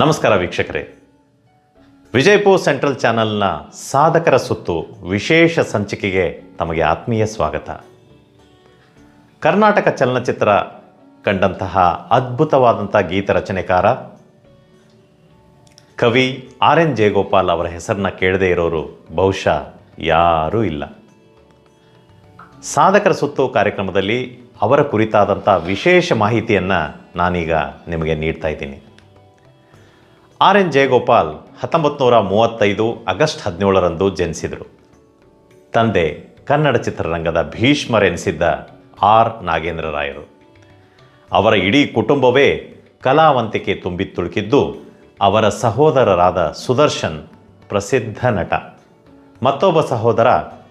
ನಮಸ್ಕಾರ ವೀಕ್ಷಕರೇ. ವಿಜಯಪುರ್ ಸೆಂಟ್ರಲ್ ಚಾನೆಲ್ನ ಸಾಧಕರ ಸುತ್ತು ವಿಶೇಷ ಸಂಚಿಕೆಗೆ ತಮಗೆ ಆತ್ಮೀಯ ಸ್ವಾಗತ. ಕರ್ನಾಟಕ ಚಲನಚಿತ್ರ ಕಂಡಂತಹ ಅದ್ಭುತವಾದಂಥ ಗೀತ ರಚನೆಕಾರ ಕವಿ ಆರ್ ಎನ್ ಜಯಗೋಪಾಲ್ ಅವರ ಹೆಸರನ್ನ ಕೇಳದೇ ಇರೋರು ಬಹುಶಃ ಯಾರೂ ಇಲ್ಲ. ಸಾಧಕರ ಸುತ್ತು ಕಾರ್ಯಕ್ರಮದಲ್ಲಿ ಅವರ ಕುರಿತಾದಂಥ ವಿಶೇಷ ಮಾಹಿತಿಯನ್ನು ನಾನೀಗ ನಿಮಗೆ ನೀಡ್ತಾ ಇದ್ದೀನಿ. ಆರ್ ಎನ್ ಜಯಗೋಪಾಲ್ ಹತ್ತೊಂಬತ್ತು ನೂರ ಮೂವತ್ತೈದು ಆಗಸ್ಟ್ ಹದಿನೇಳರಂದು ಜನಿಸಿದರು. ತಂದೆ ಕನ್ನಡ ಚಿತ್ರರಂಗದ ಭೀಷ್ಮರೆನಿಸಿದ್ದ ಆರ್. ನಾಗೇಂದ್ರ ರಾಯರು. ಅವರ ಇಡೀ ಕುಟುಂಬವೇ ಕಲಾವಂತಿಕೆ ತುಂಬಿ ತುಳುಕಿದ್ದು ಅವರ ಸಹೋದರರಾದ ಸುದರ್ಶನ್ ಪ್ರಸಿದ್ಧ ನಟ. ಮತ್ತೊಬ್ಬ ಸಹೋದರ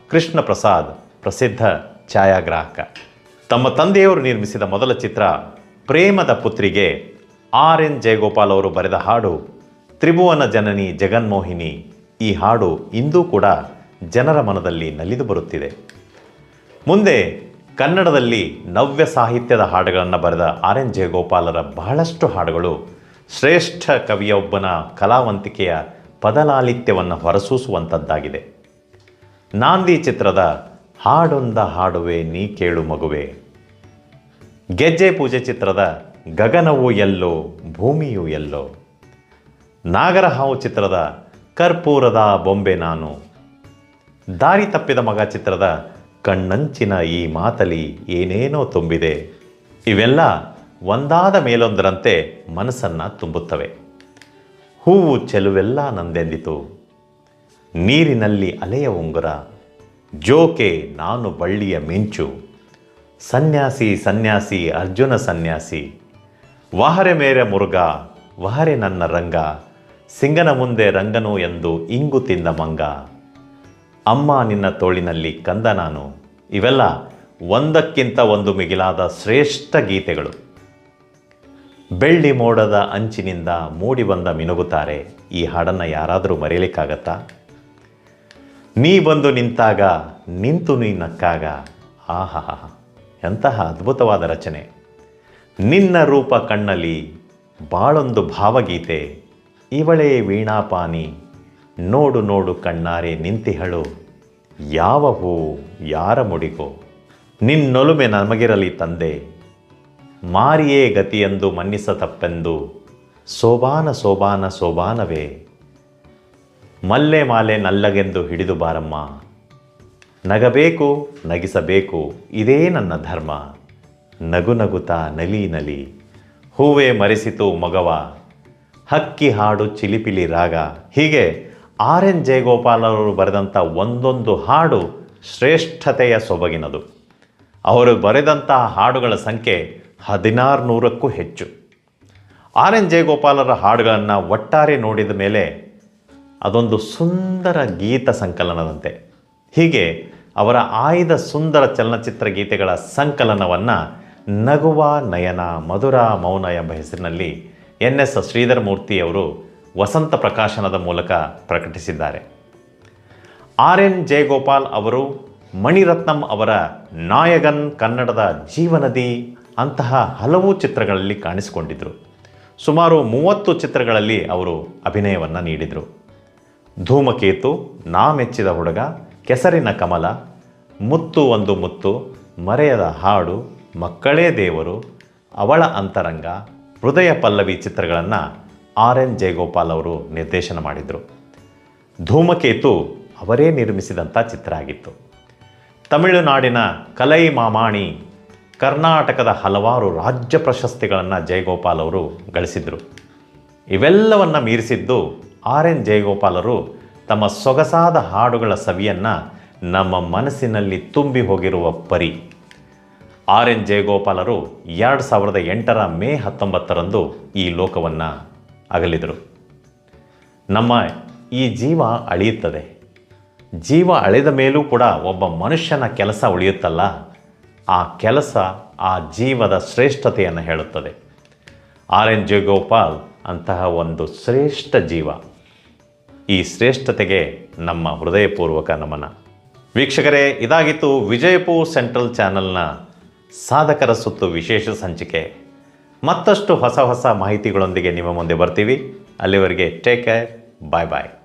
ಕೃಷ್ಣ ಪ್ರಸಾದ್ ಪ್ರಸಿದ್ಧ ಛಾಯಾಗ್ರಾಹಕ. ತಮ್ಮ ತಂದೆಯವರು ನಿರ್ಮಿಸಿದ ಮೊದಲ ಚಿತ್ರ ಪ್ರೇಮದ ಪುತ್ರಿಗೆ ಆರ್ ಎನ್ ಜಯಗೋಪಾಲ್ ಅವರು ಬರೆದ ಹಾಡು, ತ್ರಿಭುವನ ಜನನಿ ಜಗನ್ಮೋಹಿನಿ. ಈ ಹಾಡು ಇಂದೂ ಕೂಡ ಜನರ ಮನದಲ್ಲಿ ನಲಿದು ಬರುತ್ತಿದೆ. ಮುಂದೆ ಕನ್ನಡದಲ್ಲಿ ನವ್ಯ ಸಾಹಿತ್ಯದ ಹಾಡುಗಳನ್ನು ಬರೆದ ಆರ್ ಎನ್ ಜಯಗೋಪಾಲರ ಬಹಳಷ್ಟು ಹಾಡುಗಳು ಶ್ರೇಷ್ಠ ಕವಿಯೊಬ್ಬನ ಕಲಾವಂತಿಕೆಯ ಪದಲಾಲಿತ್ಯವನ್ನು ಹೊರಸೂಸುವಂಥದ್ದಾಗಿದೆ. ನಾಂದಿ ಚಿತ್ರದ ಹಾಡೊಂದ ಹಾಡುವೆ ನೀ ಕೇಳು ಮಗುವೆ. ಗೆಜ್ಜೆ ಪೂಜೆ ಚಿತ್ರದ ಗಗನವು ಎಲ್ಲೋ, ಭೂಮಿಯು ಎಲ್ಲೋ. ನಾಗರಹಾವು ಚಿತ್ರದ ಕರ್ಪೂರದ ಬೊಂಬೆ ನಾನು. ದಾರಿ ತಪ್ಪಿದ ಮಗ ಚಿತ್ರದ ಕಣ್ಣಂಚಿನ ಈ ಮಾತಲಿ ಏನೇನೋ ತುಂಬಿದೆ. ಇವೆಲ್ಲ ಒಂದಾದ ಮೇಲೊಂದರಂತೆ ಮನಸ್ಸನ್ನು ತುಂಬುತ್ತವೆ. ಹೂವು ಚೆಲುವೆಲ್ಲ ನಂದೆಂದಿತು. ನೀರಿನಲ್ಲಿ ಅಲೆಯ ಉಂಗುರ. ಜೋಕೆ ನಾನು ಬಳ್ಳಿಯ ಮಿಂಚು. ಸನ್ಯಾಸಿ ಸನ್ಯಾಸಿ, ಅರ್ಜುನ ಸನ್ಯಾಸಿ. ವಹರೆ ಮೇರೆ ಮುರುಗ ವಹರೆ ನನ್ನ ರಂಗ, ಸಿಂಗನ ಮುಂದೆ ರಂಗನು ಎಂದು ಇಂಗು ತಿಂದ ಮಂಗ. ಅಮ್ಮ ನಿನ್ನ ತೋಳಿನಲ್ಲಿ ಕಂದ ನಾನು, ಇವೆಲ್ಲ ಒಂದಕ್ಕಿಂತ ಒಂದು ಮಿಗಿಲಾದ ಶ್ರೇಷ್ಠ ಗೀತೆಗಳು. ಬೆಳ್ಳಿ ಮೋಡದ ಅಂಚಿನಿಂದ ಮೂಡಿ ಬಂದ ಮಿನುಗುತ್ತಾರೆ, ಈ ಹಾಡನ್ನು ಯಾರಾದರೂ ಮರೆಯಲಿಕ್ಕಾಗತ್ತಾ ನೀ ಬಂದು ನಿಂತಾಗ, ನಿಂತು ನೀ ನಕ್ಕಾಗ. ಆಹಾ ಎಂತಹ ಅದ್ಭುತವಾದ ರಚನೆ. ನಿನ್ನ ರೂಪ ಕಣ್ಣಲಿ ಬಾಳೊಂದು ಭಾವಗೀತೆ. ಇವಳೇ ವೀಣಾಪಾನಿ, ನೋಡು ನೋಡು ಕಣ್ಣಾರೆ ನಿಂತಿಹಳು ಯಾವ ಹೂ ಯಾರ ಮುಡಿಗೋ. ನಿನ್ನೊಲುಮೆ ನಮಗಿರಲಿ ತಂದೆ, ಮಾರಿಯೇ ಗತಿಯೆಂದು ಮನ್ನಿಸ ತಪ್ಪೆಂದು, ಸೋಬಾನ ಸೋಬಾನ ಸೋಬಾನವೇ. ಮಲ್ಲೆ ಮಾಲೆ ನಲ್ಲಗೆಂದು ಹಿಡಿದು ಬಾರಮ್ಮ, ನಗಬೇಕು ನಗಿಸಬೇಕು, ಇದೇ ನನ್ನ ಧರ್ಮ. ನಗು ನಗುತಾ ನಲಿ ನಲಿ. ಹೂವೇ ಮರೆಸಿತು ಮಗವ. ಹಕ್ಕಿ ಹಾಡು ಚಿಲಿಪಿಲಿ ರಾಗ. ಹೀಗೆ ಆರ್ ಎನ್ ಜಯಗೋಪಾಲ್ ಬರೆದಂಥ ಒಂದೊಂದು ಹಾಡು ಶ್ರೇಷ್ಠತೆಯ ಸೊಬಗಿನದು. ಅವರು ಬರೆದಂತಹ ಹಾಡುಗಳ ಸಂಖ್ಯೆ ಹದಿನಾರು ನೂರಕ್ಕೂ ಹೆಚ್ಚು. ಆರ್ ಎನ್ ಜಯಗೋಪಾಲರ ಹಾಡುಗಳನ್ನು ಒಟ್ಟಾರೆ ನೋಡಿದ ಮೇಲೆ ಅದೊಂದು ಸುಂದರ ಗೀತ ಸಂಕಲನದಂತೆ. ಹೀಗೆ ಅವರ ಆಯ್ದ ಸುಂದರ ಚಲನಚಿತ್ರ ಗೀತೆಗಳ ಸಂಕಲನವನ್ನು ನಗುವ ನಯನ, ಮಧುರ ಮೌನ ಎಂಬ ಹೆಸರಿನಲ್ಲಿ ಎನ್ ಎಸ್ ಶ್ರೀಧರ ಮೂರ್ತಿಯವರು ವಸಂತ ಪ್ರಕಾಶನದ ಮೂಲಕ ಪ್ರಕಟಿಸಿದ್ದಾರೆ. ಆರ್ ಎನ್ ಜಯಗೋಪಾಲ್ ಅವರು ಮಣಿರತ್ನಂ ಅವರ ನಾಯಗನ್ ಕನ್ನಡದ ಜೀವನದಿ ಅಂತಹ ಹಲವು ಚಿತ್ರಗಳಲ್ಲಿ ಕಾಣಿಸಿಕೊಂಡಿದ್ದರು ಸುಮಾರು ಮೂವತ್ತು ಚಿತ್ರಗಳಲ್ಲಿ ಅವರು ಅಭಿನಯವನ್ನು ನೀಡಿದರು. ಧೂಮಕೇತು ನಾ ಮೆಚ್ಚಿದ ಹುಡುಗ, ಕೆಸರಿನ ಕಮಲ, ಮುತ್ತು ಒಂದು ಮುತ್ತು, ಮರೆಯದ ಹಾಡು ಮಕ್ಕಳೇ ದೇವರು, ಅವಳ ಅಂತರಂಗ, ಹೃದಯ ಪಲ್ಲವಿ ಚಿತ್ರಗಳನ್ನು ಆರ್ ಎನ್ ಜಯಗೋಪಾಲ್ ಅವರು ನಿರ್ದೇಶನ ಮಾಡಿದರು. ಧೂಮಕೇತು ಅವರೇ ನಿರ್ಮಿಸಿದಂಥ ಚಿತ್ರ ಆಗಿತ್ತು. ತಮಿಳುನಾಡಿನ ಕಲೈ ಮಾಮಾಣಿ, ಕರ್ನಾಟಕದ ಹಲವಾರು ರಾಜ್ಯ ಪ್ರಶಸ್ತಿಗಳನ್ನು ಜಯಗೋಪಾಲ್ ಅವರು ಗಳಿಸಿದರು. ಇವೆಲ್ಲವನ್ನು ಮೀರಿಸಿದ್ದು ಆರ್ ಎನ್ ಜಯಗೋಪಾಲರು ತಮ್ಮ ಸೊಗಸಾದ ಹಾಡುಗಳ ಸವಿಯನ್ನು ನಮ್ಮ ಮನಸ್ಸಿನಲ್ಲಿ ತುಂಬಿ ಹೋಗಿರುವ ಪರಿ. ಆರ್ ಎನ್ ಜಯಗೋಪಾಲರು ಎರಡು ಸಾವಿರದ ಎಂಟರ ಮೇ ಹತ್ತೊಂಬತ್ತರಂದು ಈ ಲೋಕವನ್ನು ಅಗಲಿದರು. ನಮ್ಮ ಈ ಜೀವ ಅಳಿಯುತ್ತದೆ. ಜೀವ ಅಳೆದ ಮೇಲೂ ಕೂಡ ಒಬ್ಬ ಮನುಷ್ಯನ ಕೆಲಸ ಉಳಿಯುತ್ತಲ್ಲ. ಆ ಕೆಲಸ ಆ ಜೀವದ ಶ್ರೇಷ್ಠತೆಯನ್ನು ಹೇಳುತ್ತದೆ. ಆರ್ ಎನ್ ಜಯಗೋಪಾಲ್ ಅಂತಹ ಒಂದು ಶ್ರೇಷ್ಠ ಜೀವ. ಈ ಶ್ರೇಷ್ಠತೆಗೆ ನಮ್ಮ ಹೃದಯಪೂರ್ವಕ ನಮನ. ವೀಕ್ಷಕರೇ, ಇದಾಗಿತ್ತು ವಿಜಯಪುರ್ ಸೆಂಟ್ರಲ್ ಚಾನೆಲ್ನ ಸಾಧಕರ ಸುತ್ತು ವಿಶೇಷ ಸಂಚಿಕೆ. ಮತ್ತಷ್ಟು ಹೊಸ ಹೊಸ ಮಾಹಿತಿಗಳೊಂದಿಗೆ ನಿಮ್ಮ ಮುಂದೆ ಬರ್ತೀವಿ. ಅಲ್ಲಿವರೆಗೆ ಟೇಕ್ ಕೇರ್ ಬಾಯ್ ಬಾಯ್